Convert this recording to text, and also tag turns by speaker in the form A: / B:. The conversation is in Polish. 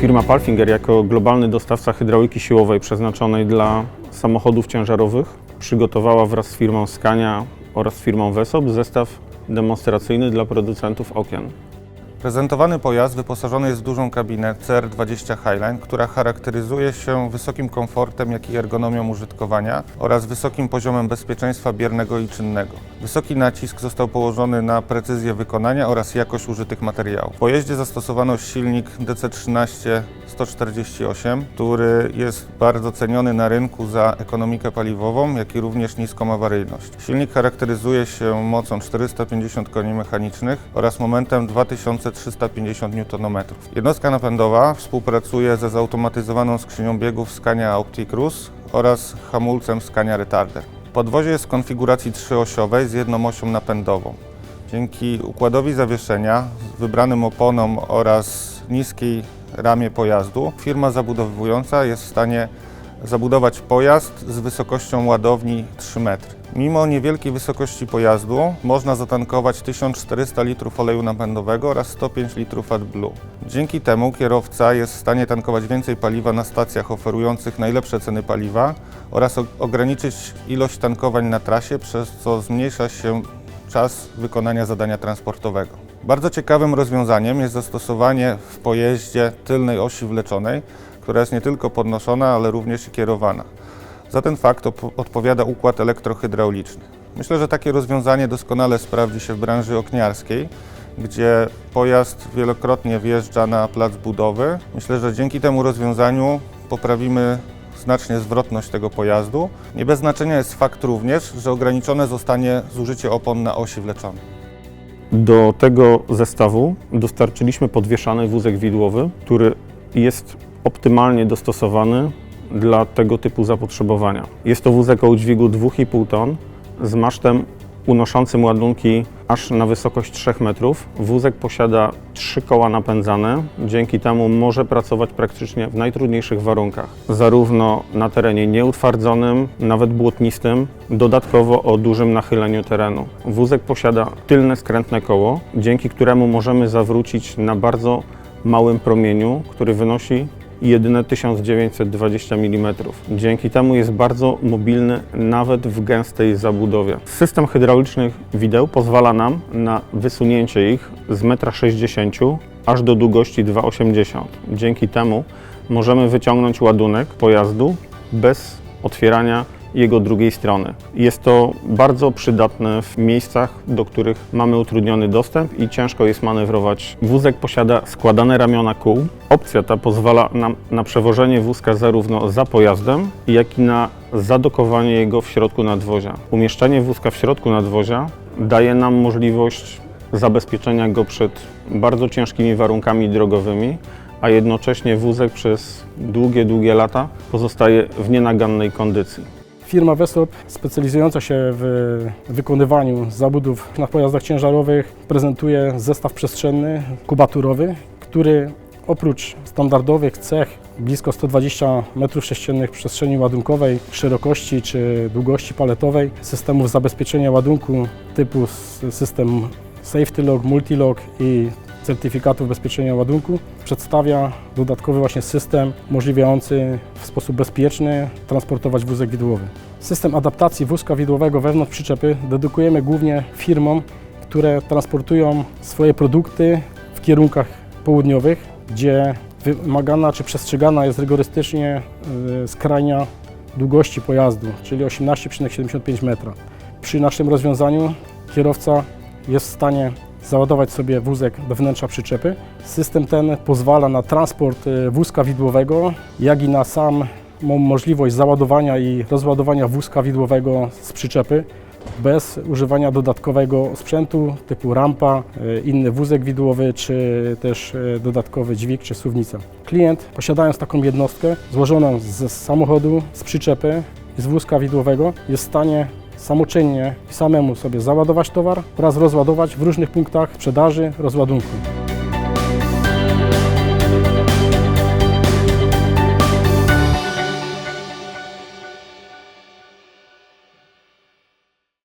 A: Firma Palfinger jako globalny dostawca hydrauliki siłowej przeznaczonej dla samochodów ciężarowych przygotowała wraz z firmą Scania oraz firmą Wesop zestaw demonstracyjny dla producentów okien.
B: Prezentowany pojazd wyposażony jest w dużą kabinę CR20 Highline, która charakteryzuje się wysokim komfortem, jak i ergonomią użytkowania oraz wysokim poziomem bezpieczeństwa biernego i czynnego. Wysoki nacisk został położony na precyzję wykonania oraz jakość użytych materiałów. W pojeździe zastosowano silnik DC13 148, który jest bardzo ceniony na rynku za ekonomikę paliwową, jak i również niską awaryjność. Silnik charakteryzuje się mocą 450 koni mechanicznych oraz momentem 2350 Nm. Jednostka napędowa współpracuje ze zautomatyzowaną skrzynią biegów Scania OptiCruise oraz hamulcem Scania Retarder. Podwozie jest w konfiguracji trzyosiowej z jedną osią napędową. Dzięki układowi zawieszenia, wybranym oponom oraz niskiej ramie pojazdu, firma zabudowująca jest w stanie zabudować pojazd z wysokością ładowni 3 metry. Mimo niewielkiej wysokości pojazdu można zatankować 1400 litrów oleju napędowego oraz 105 litrów AdBlue. Dzięki temu kierowca jest w stanie tankować więcej paliwa na stacjach oferujących najlepsze ceny paliwa oraz ograniczyć ilość tankowań na trasie, przez co zmniejsza się czas wykonania zadania transportowego. Bardzo ciekawym rozwiązaniem jest zastosowanie w pojeździe tylnej osi wleczonej, która jest nie tylko podnoszona, ale również i kierowana. Za ten fakt odpowiada układ elektrohydrauliczny. Myślę, że takie rozwiązanie doskonale sprawdzi się w branży okniarskiej, gdzie pojazd wielokrotnie wjeżdża na plac budowy. Myślę, że dzięki temu rozwiązaniu poprawimy znacznie zwrotność tego pojazdu. Nie bez znaczenia jest fakt również, że ograniczone zostanie zużycie opon na osi wleczonej.
A: Do tego zestawu dostarczyliśmy podwieszany wózek widłowy, który jest optymalnie dostosowany dla tego typu zapotrzebowania. Jest to wózek o udźwigu 2,5 ton z masztem unoszącym ładunki aż na wysokość 3 metrów. Wózek posiada trzy koła napędzane, dzięki temu może pracować praktycznie w najtrudniejszych warunkach, zarówno na terenie nieutwardzonym, nawet błotnistym, dodatkowo o dużym nachyleniu terenu. Wózek posiada tylne skrętne koło, dzięki któremu możemy zawrócić na bardzo małym promieniu, który wynosi jedyne 1920 mm. Dzięki temu jest bardzo mobilny nawet w gęstej zabudowie. System hydraulicznych wideł pozwala nam na wysunięcie ich z 1,60 m aż do długości 2,80 m. Dzięki temu możemy wyciągnąć ładunek pojazdu bez otwierania jego drugiej strony. Jest to bardzo przydatne w miejscach, do których mamy utrudniony dostęp i ciężko jest manewrować. Wózek posiada składane ramiona kół. Opcja ta pozwala nam na przewożenie wózka zarówno za pojazdem, jak i na zadokowanie jego w środku nadwozia. Umieszczenie wózka w środku nadwozia daje nam możliwość zabezpieczenia go przed bardzo ciężkimi warunkami drogowymi, a jednocześnie wózek przez długie, długie lata pozostaje w nienagannej kondycji.
C: Firma Wesop, specjalizująca się w wykonywaniu zabudów na pojazdach ciężarowych, prezentuje zestaw przestrzenny kubaturowy, który oprócz standardowych cech blisko 120 m3 przestrzeni ładunkowej, szerokości czy długości paletowej, systemów zabezpieczenia ładunku typu system Safety Lock, Multilock i certyfikatów bezpieczenia ładunku przedstawia dodatkowy właśnie system umożliwiający w sposób bezpieczny transportować wózek widłowy. System adaptacji wózka widłowego wewnątrz przyczepy dedykujemy głównie firmom, które transportują swoje produkty w kierunkach południowych, gdzie wymagana czy przestrzegana jest rygorystycznie y, skrajnia długości pojazdu, czyli 18,75 metra. Przy naszym rozwiązaniu kierowca jest w stanie załadować sobie wózek do wnętrza przyczepy. System ten pozwala na transport y, wózka widłowego, jak i na sam mo- możliwość załadowania i rozładowania wózka widłowego z przyczepy bez używania dodatkowego sprzętu typu rampa, y, inny wózek widłowy, czy też y, dodatkowy dźwig czy suwnica. Klient posiadając taką jednostkę złożoną z samochodu, z przyczepy z wózka widłowego jest w stanie samoczynnie i samemu sobie załadować towar oraz rozładować w różnych punktach sprzedaży, rozładunku.